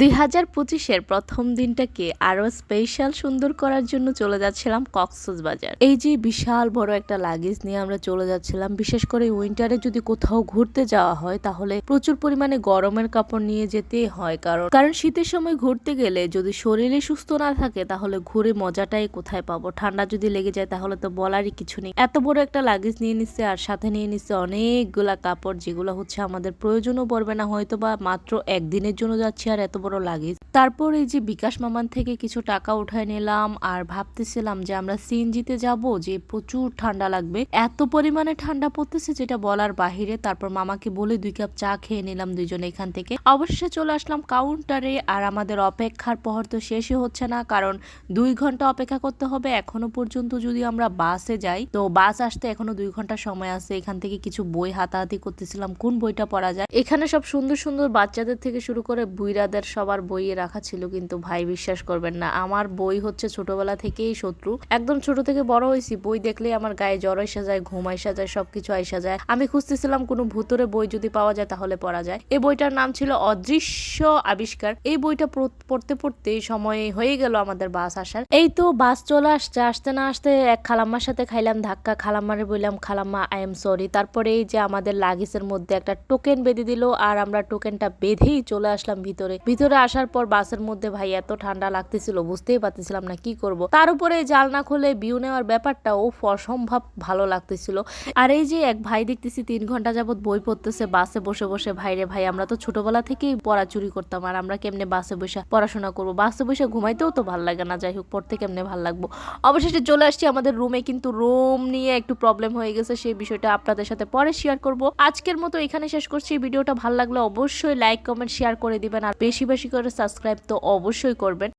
দুই হাজার পঁচিশের প্রথম দিনটাকে আরও স্পেশাল সুন্দর করার জন্য চলে যাচ্ছিলাম কক্সবাজার এই যে বিশাল বড় একটা লাগেজ নিয়ে আমরা চলে যাচ্ছিলাম, বিশেষ করে উইন্টারে যদি কোথাও ঘুরতে যাওয়া হয়, তাহলে প্রচুর পরিমাণে গরমের কাপড় নিয়ে যেতেই হয়, কারণ কারণ শীতের সময় ঘুরতে গেলে যদি শরীরে সুস্থ না থাকে, তাহলে ঘুরে মজাটাই কোথায় পাবো? ঠান্ডা যদি লেগে যায়, তাহলে তো বলারই কিছু নেই। এত বড় একটা লাগেজ নিয়ে নিচ্ছে, আর সাথে নিয়ে নিচ্ছে অনেকগুলা কাপড়, যেগুলো হচ্ছে আমাদের প্রয়োজনও পড়বে না হয়তো বা মাত্র একদিনের জন্য যাচ্ছি, আর এত বড় লাগেজ তারপর এই যে বিকাশ মামান থেকে কিছু টাকা উঠায় নিলাম আর ভাবতেছিলাম যে আমরা সিএনজিতে যাব যে প্রচুর ঠান্ডা লাগবে। এত পরিমাণে ঠান্ডা পড়তেছে যেটা বলার বাহিরে। তারপর মামাকে বলে দুই কাপ চা খেয়ে নিলাম দুইজন এখান থেকে। অবশেষে চলে আসলাম কাউন্টারে আর আমাদের অপেক্ষার পহর তো শেষই হচ্ছে না কারণ দুই ঘণ্টা অপেক্ষা করতে হবে। এখনও পর্যন্ত যদি আমরা বাসে যাই, তো বাস আসতে এখনও দুই ঘণ্টা সময় আছে। এখান থেকে কিছু বই হাতাহাতি করতেছিলাম, কোন বইটা পড়া যায়? এখানে সব সুন্দর সুন্দর বাচ্চাদের থেকে শুরু করে বুইরাদের সবার বইয়ে রাখা ছিল, কিন্তু ভাই বিশ্বাস করবেন না। আমার বই হচ্ছে ছোটবেলা থেকেই শত্রু। একদম ছোট থেকে বড় হয়েছি, বই দেখলেই আমার গায়ে জ্বর এসে যায়, ঘুম আইসা যায়, সবকিছু আইসা যায়। আমি খুঁজতেছিলাম কোনো ভূতরে বই যদি পাওয়া যায় তাহলে পড়া যায়। এই বইটার নাম ছিল অদৃশ্য আবিষ্কার। এই বইটা পড়তে পড়তে সময় হয়ে গেল আমাদের বাস আসার। এই তো বাস চলে আসছে, আসতে না আসতে এক খালাম্মার সাথে খাইলাম ধাক্কা। খালাম্মারে বললাম, খালাম্মা আই এম সরি তারপরে এই যে আমাদের লাগেজের মধ্যে একটা টোকেন বেঁধে দিল, আর আমরা টোকেনটা বেঁধেই চলে আসলাম ভিতরে ভিতরে আসার পর বাসের মধ্যে ভাই এত ঠান্ডা লাগতেছিল, বুঝতেই পারতেছিলাম না কি করব। তার উপরে জাল না খুলে ভিউ নেওয়ার ব্যাপারটা ও অসম্ভব ভালো লাগতেছিল। আর এই যে এক ভাই দেখতেছি তিন ঘণ্টা যাবত বই পড়তেছে, বাসে বসে বসে ভাইরে ভাই, আমরা তো ছোটবেলা থেকেই পড়া চুরি করতাম, আর আমরা কেমনে বাসে বসে পড়াশোনা করব? বাসে বসে ঘুমাইতেও তো ভালো লাগে না, যাই হোক, পড়তে কেমনে ভালো লাগবো? অবশেষে চলে আসছি আমাদের রুমে কিন্তু রুম নিয়ে একটু প্রবলেম হয়ে গেছে, সেই বিষয়টা আপনাদের সাথে পরে শেয়ার করব। আজকের মতো এখানে শেষ করছি। ভিডিওটা ভালো লাগলে অবশ্যই লাইক কমেন্ট শেয়ার করে দিবেন, আর বেশি বেশি করে সাবস্ক্রাইব তো অবশ্যই করবেন।